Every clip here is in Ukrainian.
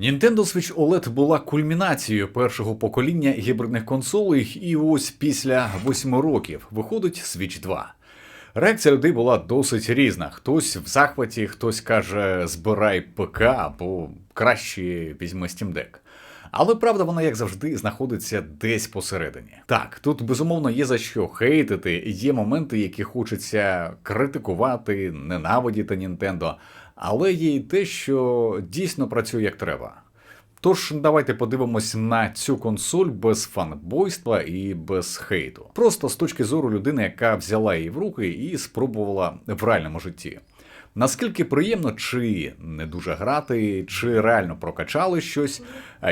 Nintendo Switch OLED була кульмінацією першого покоління гібридних консолей, і ось після восьми років виходить Switch 2. Реакція людей була досить різна. Хтось в захваті, хтось каже: збирай ПК або краще візьми Steam Deck. Але правда, вона, як завжди, знаходиться десь посередині. Так, тут безумовно є за що хейтити, є моменти, які хочеться критикувати, ненавидіти Нінтендо, але є і те, що дійсно працює як треба. Тож давайте подивимось на цю консоль без фанбойства і без хейту. Просто з точки зору людини, яка взяла її в руки і спробувала в реальному житті. Наскільки приємно, чи не дуже грати, чи реально прокачали щось,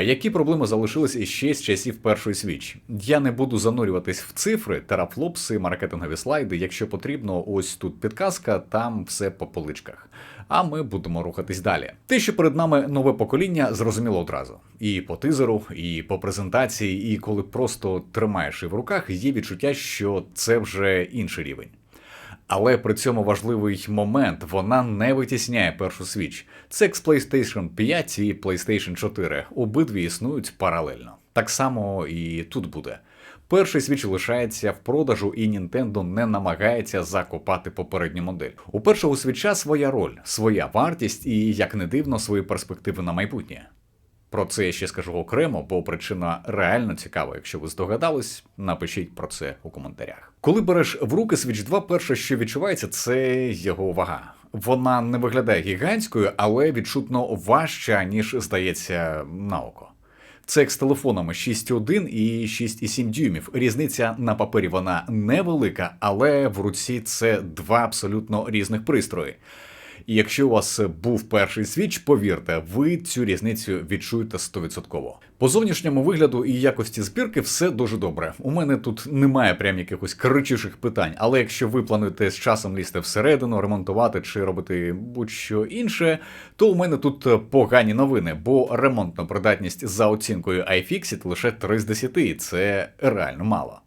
які проблеми залишились іще з часів першої свіч. Я не буду занурюватись в цифри, терафлопси, маркетингові слайди. Якщо потрібно, ось тут підказка, там все по поличках. А ми будемо рухатись далі. Те, що перед нами нове покоління, зрозуміло одразу. І по тизеру, і по презентації, і коли просто тримаєш її в руках, є відчуття, що це вже інший рівень. Але при цьому важливий момент вона не витісняє першу свіч. Це з PlayStation 5 і PlayStation 4. Обидві існують паралельно. Так само і тут буде. Перший свіч лишається в продажу, і Nintendo не намагається закопати попередню модель. У першого свіча своя роль, своя вартість і, як не дивно, свої перспективи на майбутнє. Про це я ще скажу окремо, бо причина реально цікава. Якщо ви здогадались, напишіть про це у коментарях. Коли береш в руки Switch 2, перше, що відчувається, це його вага. Вона не виглядає гігантською, але відчутно важча, ніж здається на око. Це як з телефонами 6,1 і 6,7 дюймів. Різниця на папері вона невелика, але в руці це два абсолютно різних пристрої. І якщо у вас був перший свіч, повірте, ви цю різницю відчуєте 100%. По зовнішньому вигляду і якості збірки все дуже добре. У мене тут немає прям якихось кричущих питань, але якщо ви плануєте з часом лізти всередину, ремонтувати чи робити будь-що інше, то у мене тут погані новини, бо ремонтна придатність за оцінкою iFixit лише 3 з 10, і це реально мало.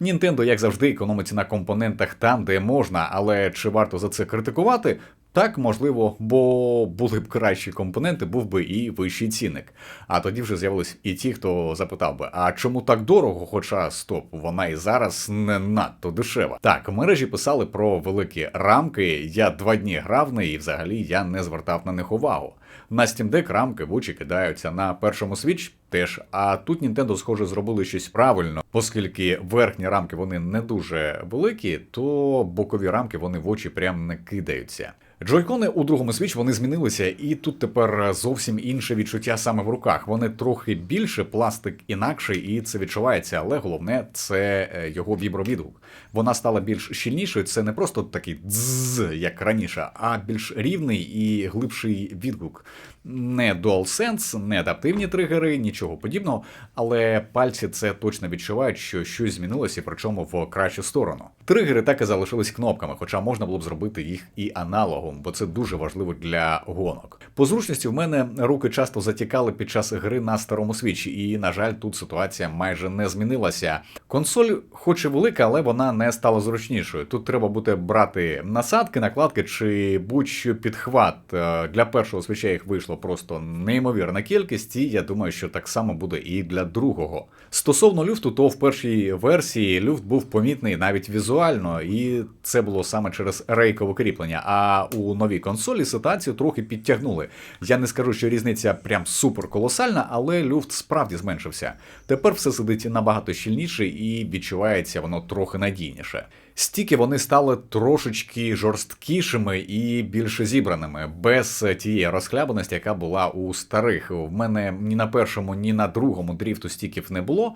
Нінтендо, як завжди, економить на компонентах там, де можна, але чи варто за це критикувати? Так, можливо, бо були б кращі компоненти, був би і вищий цінник. А тоді вже з'явились і ті, хто запитав би: а чому так дорого? Хоча стоп, вона і зараз не надто дешева. Так, мережі писали про великі рамки. Я два дні грав неї, і взагалі я не звертав на них увагу. На Steam Deck рамки в очі кидаються на першому Switch теж. А тут Nintendo, схоже, зробили щось правильно, оскільки верхні рамки вони не дуже великі, то бокові рамки вони в очі прям не кидаються. Джойкони у другому свіч вони змінилися, і тут тепер зовсім інше відчуття саме в руках. Вони трохи більше, пластик інакший, і це відчувається, але головне це е, його вібровідгук. Вона стала більш щільнішою. Це не просто такий дзз, як раніше, а більш рівний і глибший відгук. Не DualSense, не адаптивні тригери, нічого подібного, але пальці це точно відчувають, що щось змінилося, причому в кращу сторону. Тригери так і залишились кнопками, хоча можна було б зробити їх і аналогом, бо це дуже важливо для гонок. По зручності в мене руки часто затікали під час гри на старому свічі, і, на жаль, тут ситуація майже не змінилася. Консоль, хоч і велика, але вона не стала зручнішою. Тут треба буде брати насадки, накладки чи будь-що підхват. Е, Для першого свіча їх вийшло просто неймовірна кількість, і я думаю, що так само буде і для другого. Стосовно люфту, то в першій версії люфт був помітний навіть візуально, і це було саме через рейкове кріплення. А у новій консолі ситуацію трохи підтягнули. Я не скажу, що різниця прям супер колосальна, але люфт справді зменшився. Тепер все сидить набагато щільніше і відчувається воно трохи надійніше. Стільки вони стали трошечки жорсткішими і більше зібраними, без тієї розхлябаності, яка була у старих. В мене ні на першому, ні на другому дріфту стіків не було.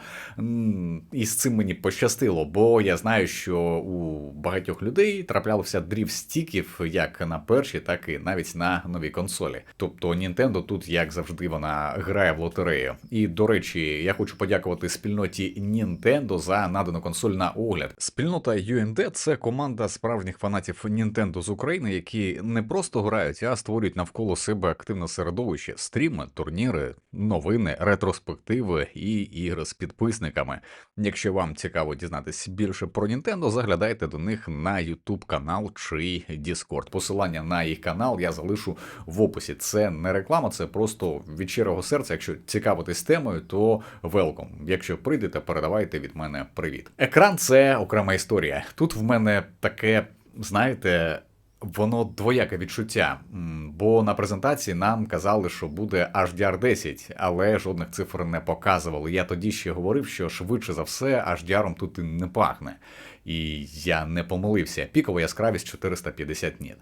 І з цим мені пощастило, бо я знаю, що у багатьох людей траплявся дріфт стіків як на першій, так і навіть на новій консолі. Тобто Nintendo тут, як завжди, вона грає в лотерею. І до речі, я хочу подякувати спільноті Nintendo за надану консоль на огляд. Спільнота UM ND – це команда справжніх фанатів Nintendo з України, які не просто грають, а створюють навколо себе активне середовище, стріми, турніри, новини, ретроспективи і ігри з підписниками. Якщо вам цікаво дізнатися більше про Nintendo, заглядайте до них на YouTube канал чи Discord. Посилання на їх канал я залишу в описі. Це не реклама, це просто від щирого серця. Якщо цікавитись темою, то велком. Якщо прийдете, передавайте від мене привіт. Екран це окрема історія. Тут в мене таке, знаєте. Воно двояке відчуття, бо на презентації нам казали, що буде HDR 10, але жодних цифр не показували. Я тоді ще говорив, що швидше за все HDR тут і не пахне. І я не помилився. Пікова яскравість 450 ніт.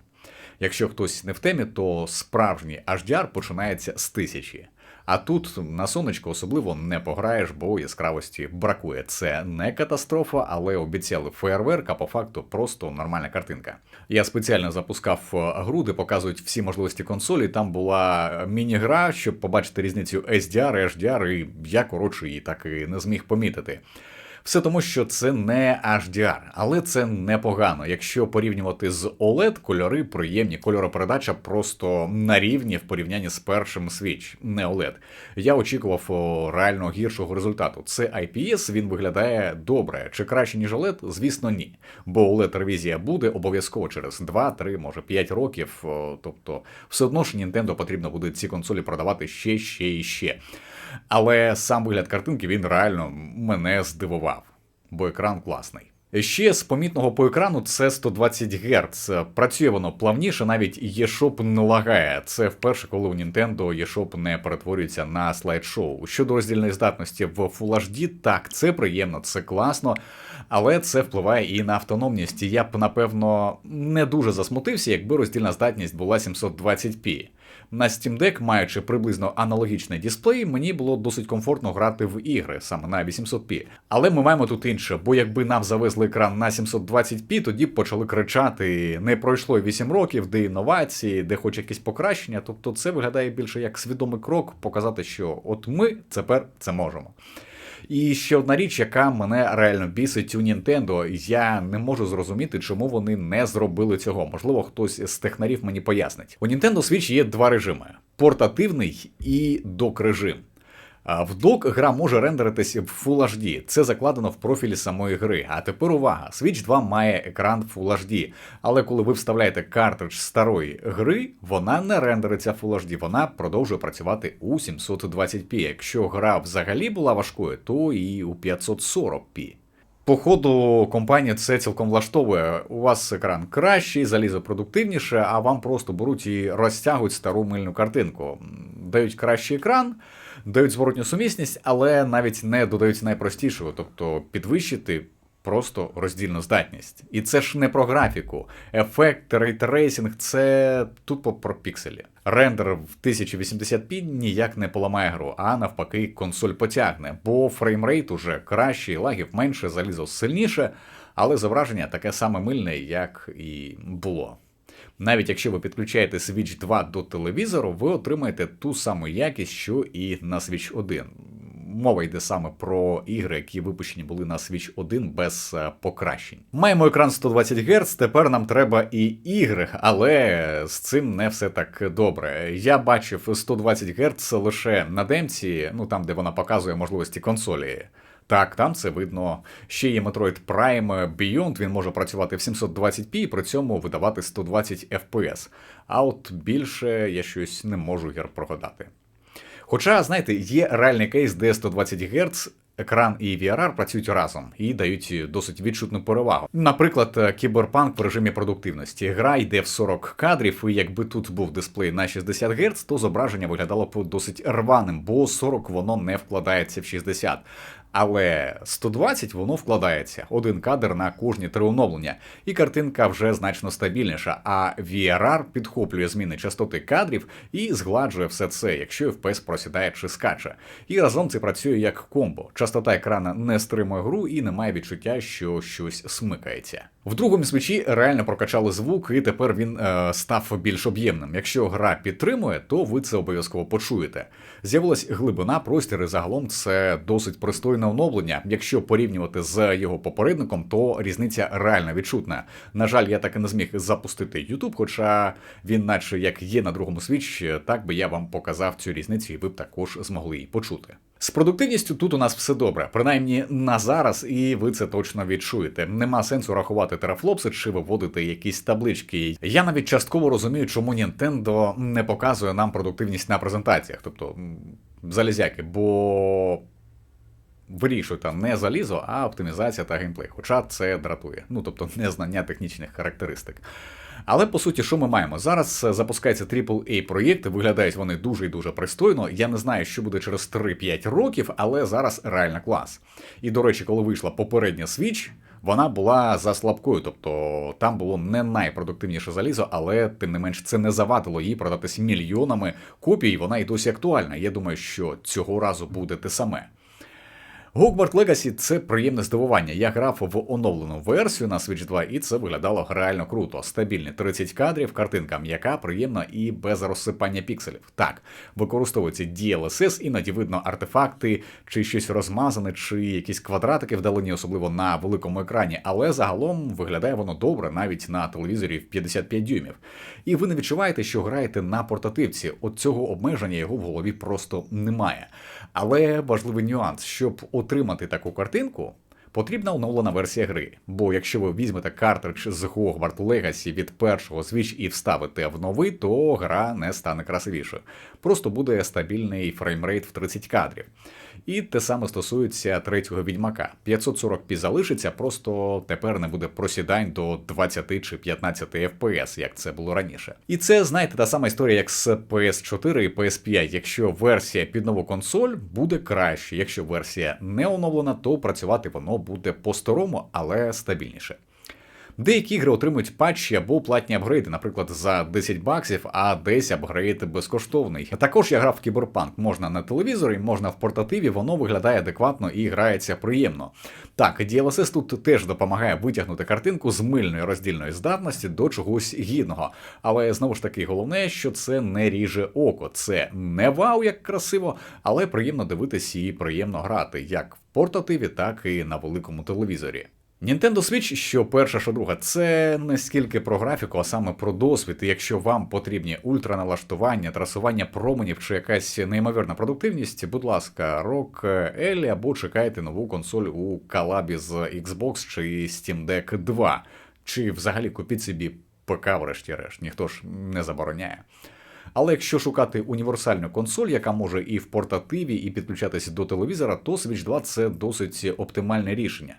Якщо хтось не в темі, то справжній HDR починається з тисячі. А тут на сонечко особливо не пограєш, бо яскравості бракує. Це не катастрофа, але обіцяли фейерверк, а по факту просто нормальна картинка. Я спеціально запускав е, гру, де показують всі можливості консолі. Там була міні-гра, щоб побачити різницю SDR HDR, і я коротше її так і не зміг помітити. Все тому, що це не HDR, але це непогано. Якщо порівнювати з OLED, кольори приємні, кольоропередача просто на рівні в порівнянні з першим Switch, не OLED. Я очікував реально гіршого результату. Це IPS, він виглядає добре. Чи краще, ніж OLED? Звісно, ні. Бо OLED ревізія буде обов'язково через 2, 3, може 5 років. Тобто, все одно ж Nintendo потрібно буде ці консолі продавати ще, ще і ще. Але сам вигляд картинки він реально мене здивував, бо екран класний. Ще з помітного по екрану це 120 Гц. Працює воно плавніше, навіть eShop не лагає. Це вперше, коли у Nintendo eShop не перетворюється на слайд-шоу. Щодо роздільної здатності в Full HD, так, це приємно, це класно, але це впливає і на автономність. І Я б, напевно, не дуже засмутився, якби роздільна здатність була 720p. На Steam Deck, маючи приблизно аналогічний дисплей, мені було досить комфортно грати в ігри саме на 800p. Але ми маємо тут інше, бо якби нам завезли екран на 720p, тоді б почали кричати: не пройшло 8 років, де інновації, де хоч якісь покращення. Тобто це виглядає більше як свідомий крок, показати, що от ми тепер це можемо. І ще одна річ, яка мене реально бісить у Нінтендо. я не можу зрозуміти, чому вони не зробили цього. Можливо, хтось з технарів мені пояснить. У Nintendo Switch є два режими: портативний і док режим. А В док гра може рендеритись в Full HD. Це закладено в профілі самої гри. А тепер увага: Switch 2 має екран Full HD. Але коли ви вставляєте картридж старої гри, вона не рендериться Full HD, вона продовжує працювати у 720p. Якщо гра взагалі була важкою, то і у 540p. Походу, компанія це цілком влаштовує. У вас екран кращий, залізо продуктивніше, а вам просто беруть і розтягують стару мильну картинку. Дають кращий екран, дають зворотню сумісність, але навіть не додають найпростішого, тобто підвищити просто роздільну здатність. І це ж не про графіку. Ефект, рейтрейсинг це тупо про пікселі. Рендер в 1080p ніяк не поламає гру, а навпаки, консоль потягне, бо фреймрейт уже кращий, лагів менше, залізо сильніше, але зображення таке саме мильне, як і було. Навіть якщо ви підключаєте Switch 2 до телевізору, ви отримаєте ту саму якість, що і на Switch 1. Мова йде саме про ігри, які випущені були на Switch 1 без е, покращень. Маємо екран 120 Гц, тепер нам треба і ігри, але з цим не все так добре. Я бачив 120 Гц лише на демці, ну там, де вона показує можливості консолі. Так, там це видно. Ще є Metroid Prime Beyond, він може працювати в 720p і при цьому видавати 120 FPS. А от більше я щось не можу гір прогадати. Хоча, знаєте, є реальний кейс, де 120 Гц. Екран і VRR працюють разом і дають досить відчутну перевагу. Наприклад, кіберпанк в режимі продуктивності. Гра йде в 40 кадрів, і якби тут був дисплей на 60 Гц, то зображення виглядало б досить рваним, бо 40 воно не вкладається в 60. Але 120 воно вкладається один кадр на кожні три оновлення, і картинка вже значно стабільніша. А VRR підхоплює зміни частоти кадрів і згладжує все це, якщо FPS просідає чи скаче. І разом це працює як комбо. Частота екрана не стримує гру і немає відчуття, що щось смикається. В другому свічі реально прокачали звук, і тепер він е, став більш об'ємним. Якщо гра підтримує, то ви це обов'язково почуєте. З'явилась глибина, простір і загалом це досить пристойне оновлення. Якщо порівнювати з його попередником, то різниця реально відчутна. На жаль, я так і не зміг запустити YouTube, хоча він, наче як є на другому Switch, так би я вам показав цю різницю, і ви б також змогли її почути. З продуктивністю тут у нас все добре, принаймні на зараз, і ви це точно відчуєте. Нема сенсу рахувати терафлопси чи виводити якісь таблички. Я навіть частково розумію, чому Nintendo не показує нам продуктивність на презентаціях, тобто залізяки, бо вирішує не залізо, а оптимізація та геймплей. Хоча це дратує. Ну тобто незнання технічних характеристик. Але по суті, що ми маємо? Зараз запускається AAA проєкт, виглядають вони дуже і дуже пристойно. Я не знаю, що буде через 3-5 років, але зараз реально клас. І до речі, коли вийшла попередня Switch, вона була за слабкою, тобто там було не найпродуктивніше залізо, але тим не менш це не завадило їй продатися мільйонами копій. Вона і досі актуальна. Я думаю, що цього разу буде те саме. Hogwarts Legacy – це приємне здивування. Я грав в оновлену версію на Switch 2, і це виглядало реально круто. Стабільні 30 кадрів, картинка м'яка, приємна і без розсипання пікселів. Так, використовується DLSS, іноді видно артефакти, чи щось розмазане, чи якісь квадратики вдалині, особливо на великому екрані, але загалом виглядає воно добре навіть на телевізорі в 55 дюймів. І ви не відчуваєте, що граєте на портативці. От цього обмеження його в голові просто немає. Але важливий нюанс, щоб отримати таку картинку. Потрібна оновлена версія гри, бо якщо ви візьмете картридж з Hogwarts Legacy від першого Switch і вставите в новий, то гра не стане красивішою. Просто буде стабільний фреймрейт в 30 кадрів. І те саме стосується третього відьмака. 540p залишиться, просто тепер не буде просідань до 20 чи 15 FPS, як це було раніше. І це, знаєте, та сама історія, як з PS4 і PS5. Якщо версія під нову консоль буде краще, якщо версія не оновлена, то працювати воно буде по-старому, але стабільніше. Деякі ігри отримують патчі або платні апгрейди, наприклад, за 10 баксів, а десь апгрейд безкоштовний. Також я грав в кіберпанк, можна на телевізорі, можна в портативі, воно виглядає адекватно і грається приємно. Так, DLSS тут теж допомагає витягнути картинку з мильної роздільної здатності до чогось гідного. Але знову ж таки, головне, що це не ріже око. Це не вау, як красиво, але приємно дивитися і приємно грати, як в портативі, так і на великому телевізорі. Nintendo Switch, що перша, що друга, це не скільки про графіку, а саме про досвід. І якщо вам потрібні ультраналаштування, трасування променів чи якась неймовірна продуктивність, будь ласка, Rock L або чекайте нову консоль у колабі з Xbox чи Steam Deck 2. Чи взагалі купіть собі ПК, врешті-решт, ніхто ж не забороняє. Але якщо шукати універсальну консоль, яка може і в портативі, і підключатися до телевізора, то Switch 2 це досить оптимальне рішення.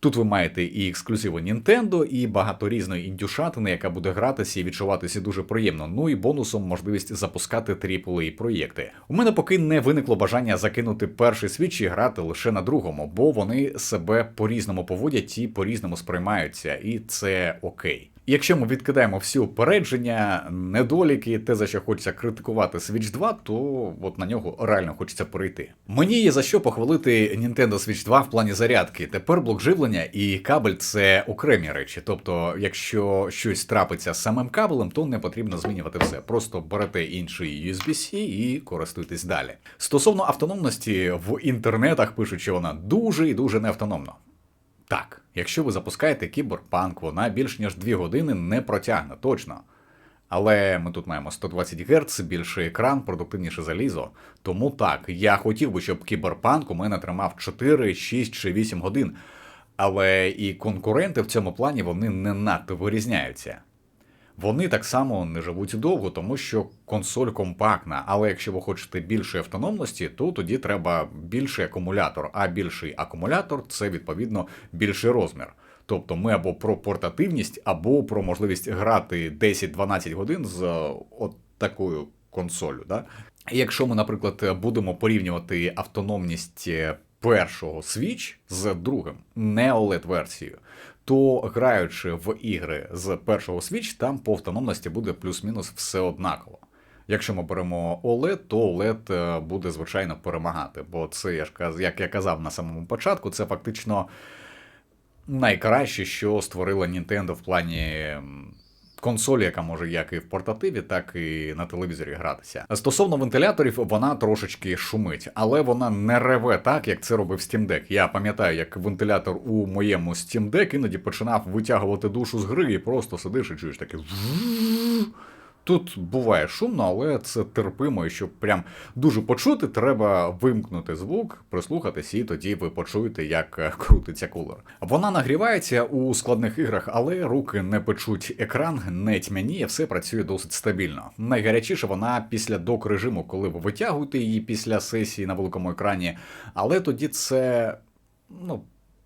Тут ви маєте і ексклюзиви Nintendo, і багато різної індюшатини, яка буде гратися і відчуватися дуже приємно. Ну і бонусом можливість запускати aaa проєкти. У мене поки не виникло бажання закинути перший свіч і грати лише на другому, бо вони себе по-різному поводять і по-різному сприймаються, і це окей. Якщо ми відкидаємо всі упередження, недоліки, те, за що хочеться критикувати Switch 2, то от на нього реально хочеться перейти. Мені є за що похвалити Nintendo Switch 2 в плані зарядки. Тепер блок живлення і кабель це окремі речі. Тобто, якщо щось трапиться з самим кабелем, то не потрібно змінювати все. Просто берете інший USB-C і користуйтесь далі. Стосовно автономності, в інтернетах пишуть, що вона дуже і дуже неавтономна. Так, якщо ви запускаєте кіберпанк, вона більш ніж 2 години не протягне, точно. Але ми тут маємо 120 Гц, більший екран, продуктивніше залізо. Тому так, я хотів би, щоб кіберпанк у мене тримав 4, 6 чи 8 годин. Але і конкуренти в цьому плані вони не надто вирізняються. Вони так само не живуть довго, тому що консоль компактна. Але якщо ви хочете більшої автономності, то тоді треба більший акумулятор. А більший акумулятор це відповідно більший розмір. Тобто ми або про портативність, або про можливість грати 10-12 годин з от такою консолью. Да? Якщо ми, наприклад, будемо порівнювати автономність першого Switch з другим, не oled версією то граючи в ігри з першого Switch, там по автономності буде плюс-мінус все однаково. Якщо ми беремо OLED, то OLED е, буде, звичайно, перемагати. Бо це, як я казав на самому початку, це фактично найкраще, що створила Nintendo в плані консолі, яка може як і в портативі, так і на телевізорі гратися. Стосовно вентиляторів, вона трошечки шумить, але вона не реве так, як це робив Steam Deck. Я пам'ятаю, як вентилятор у моєму Steam Deck іноді починав витягувати душу з гри і просто сидиш і чуєш таке. Тут буває шумно, але це терпимо, і щоб прям дуже почути, треба вимкнути звук, прислухатись, і тоді ви почуєте, як е, крутиться кулер. Вона нагрівається у складних іграх, але руки не печуть екран, не тьмяніє, все працює досить стабільно. Найгарячіше вона після док режиму, коли ви витягуєте її після сесії на великому екрані, але тоді це ну.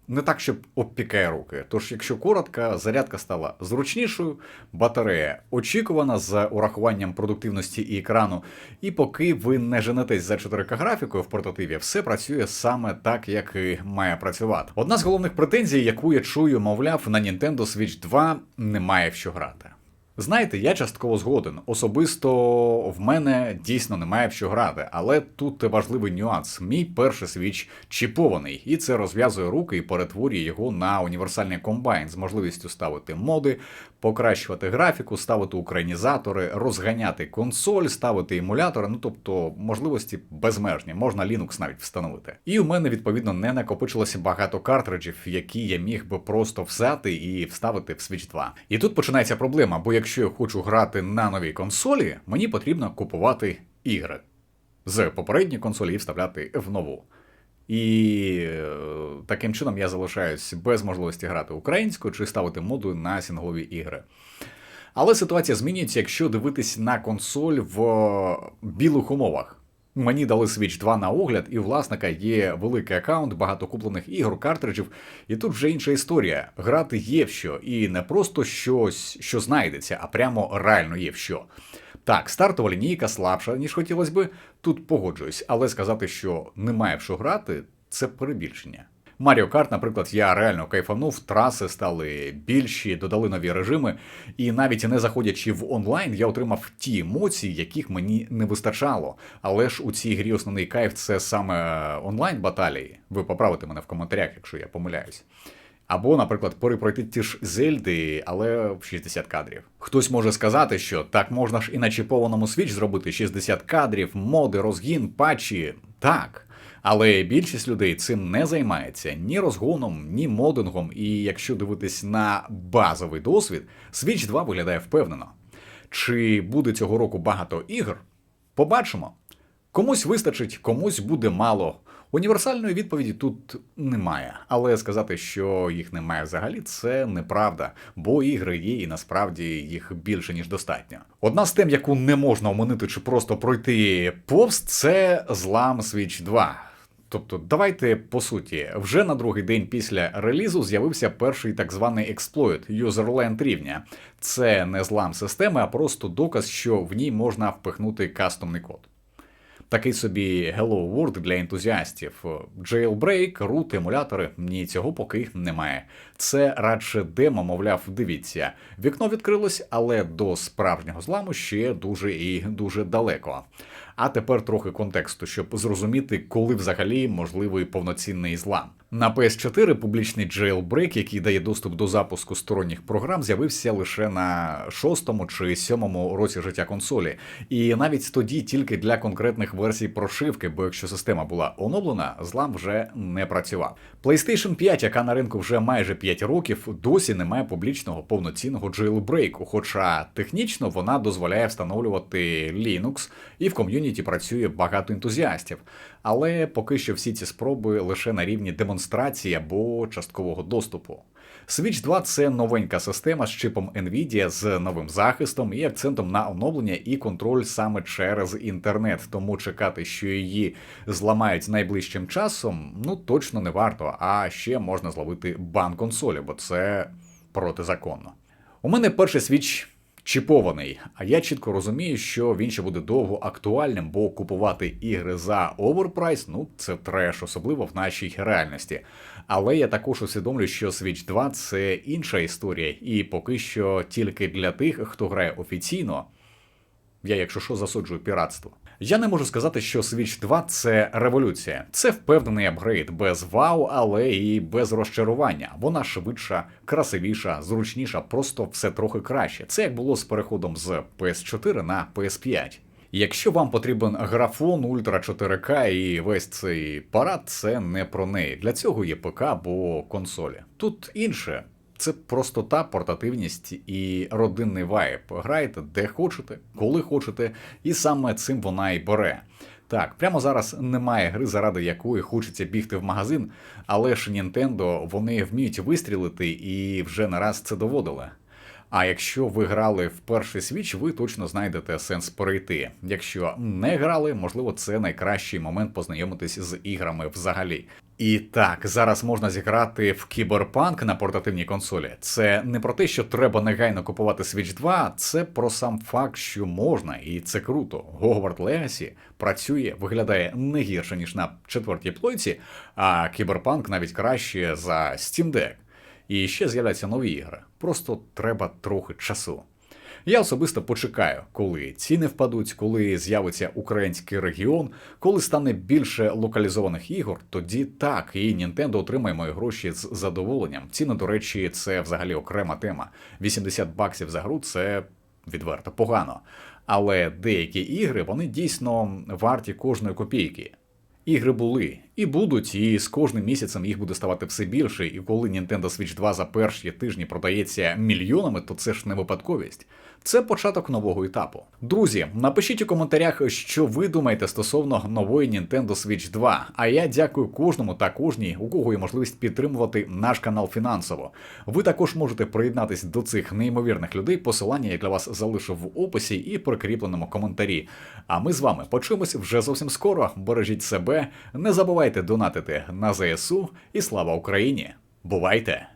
Не так, щоб обпікає руки. Тож, якщо коротко, зарядка стала зручнішою, батарея очікувана з урахуванням продуктивності і екрану. І поки ви не женетесь за 4К графікою в портативі, все працює саме так, як і має працювати. Одна з головних претензій, яку я чую, мовляв, на Nintendo Switch 2 немає в що грати. Знаєте, я частково згоден. Особисто в мене дійсно немає в що грати, але тут важливий нюанс. Мій перший свіч чіпований, і це розв'язує руки і перетворює його на універсальний комбайн з можливістю ставити моди, покращувати графіку, ставити українізатори, розганяти консоль, ставити емулятори. Ну тобто можливості безмежні, можна Linux навіть встановити. І у мене відповідно не накопичилося багато картриджів, які я міг би просто взяти і вставити в Switch 2. І тут починається проблема, бо якщо я хочу грати на новій консолі, мені потрібно купувати ігри з попередньої консолі і вставляти в нову. І е, таким чином я залишаюсь без можливості грати українською чи ставити моду на сінглові ігри. Але ситуація змінюється, якщо дивитись на консоль в білих умовах. Мені дали Switch 2 на огляд, і у власника є великий аккаунт, багато куплених ігор, картриджів. І тут вже інша історія. Грати є в що, і не просто щось, що знайдеться, а прямо реально є в що. Так, стартова лінійка слабша, ніж хотілося би, тут погоджуюсь, але сказати, що немає в що грати, це перебільшення. Маріо Карт, наприклад, я реально кайфанув, траси стали більші, додали нові режими, і навіть не заходячи в онлайн, я отримав ті емоції, яких мені не вистачало. Але ж у цій грі основний кайф це саме онлайн баталії. Ви поправите мене в коментарях, якщо я помиляюсь. Або, наприклад, перепройти ті ж зельди, але в 60 кадрів. Хтось може сказати, що так можна ж і на чіпованому Switch зробити 60 кадрів, моди, розгін, патчі. Так. Але більшість людей цим не займається ні розгоном, ні модингом. І якщо дивитись на базовий досвід, Switch 2 виглядає впевнено. Чи буде цього року багато ігр? Побачимо. Комусь вистачить, комусь буде мало. Універсальної відповіді тут немає, але сказати, що їх немає взагалі, це неправда, бо ігри є, і насправді їх більше ніж достатньо. Одна з тем, яку не можна оминити чи просто пройти повз, це злам Switch 2. Тобто, давайте по суті, вже на другий день після релізу з'явився перший так званий експлойт Userland рівня. Це не злам системи, а просто доказ, що в ній можна впихнути кастомний код. Такий собі Hello World для ентузіастів. Jailbreak, root, емулятори. Ні, цього поки немає. Це радше демо, мовляв, дивіться. Вікно відкрилось, але до справжнього зламу ще дуже і дуже далеко. А тепер трохи контексту, щоб зрозуміти, коли взагалі можливий повноцінний злам. На PS4 публічний jailbreak, який дає доступ до запуску сторонніх програм, з'явився лише на шостому чи сьомому році життя консолі, і навіть тоді тільки для конкретних версій прошивки, бо якщо система була оновлена, злам вже не працював. PlayStation 5, яка на ринку вже майже 5 років, досі не має публічного повноцінного jailbreak, хоча технічно вона дозволяє встановлювати Linux, і в ком'юніті працює багато ентузіастів. Але поки що всі ці спроби лише на рівні демонстрації або часткового доступу. Switch 2 це новенька система з чипом Nvidia з новим захистом і акцентом на оновлення і контроль саме через інтернет. Тому чекати, що її зламають найближчим часом, ну точно не варто. А ще можна зловити бан консолі, бо це протизаконно. У мене перший Switch чіпований. А я чітко розумію, що він ще буде довго актуальним, бо купувати ігри за оверпрайс, ну це треш, особливо в нашій реальності. Але я також усвідомлюю, що Switch 2 це інша історія, і поки що тільки для тих, хто грає офіційно. Я, якщо що, засуджую піратство. Я не можу сказати, що Switch 2 це революція. Це впевнений апгрейд без вау, але і без розчарування. Вона швидша, красивіша, зручніша, просто все трохи краще. Це як було з переходом з PS4 на PS5. Якщо вам потрібен графон Ультра 4К і весь цей парад, це не про неї. Для цього є ПК або консолі. Тут інше. Це простота, портативність і родинний вайб. Грайте де хочете, коли хочете, і саме цим вона і бере. Так, прямо зараз немає гри, заради якої хочеться бігти в магазин, але ж Nintendo вони вміють вистрілити і вже не раз це доводили. А якщо ви грали в перший свіч, ви точно знайдете сенс перейти. Якщо не грали, можливо, це найкращий момент познайомитись з іграми взагалі. І так, зараз можна зіграти в кіберпанк на портативній консолі. Це не про те, що треба негайно купувати Switch 2, це про сам факт, що можна, і це круто. Hogwarts Legacy працює, виглядає не гірше, ніж на четвертій плойці, а кіберпанк навіть краще за Steam Deck. І ще з'являться нові ігри. Просто треба трохи часу. Я особисто почекаю, коли ціни впадуть, коли з'явиться український регіон, коли стане більше локалізованих ігор, тоді так, і Nintendo отримає мої гроші з задоволенням. Ціни, до речі, це взагалі окрема тема. 80 баксів за гру це відверто погано. Але деякі ігри вони дійсно варті кожної копійки. Ігри були і будуть, і з кожним місяцем їх буде ставати все більше. І коли Nintendo Switch 2 за перші тижні продається мільйонами, то це ж не випадковість. Це початок нового етапу. Друзі, напишіть у коментарях, що ви думаєте стосовно нової Nintendo Switch 2. А я дякую кожному та кожній, у кого є можливість підтримувати наш канал фінансово. Ви також можете приєднатись до цих неймовірних людей. Посилання я для вас залишу в описі і прикріпленому коментарі. А ми з вами почуємось вже зовсім скоро. Бережіть себе, не забувайте донатити на ЗСУ і слава Україні! Бувайте!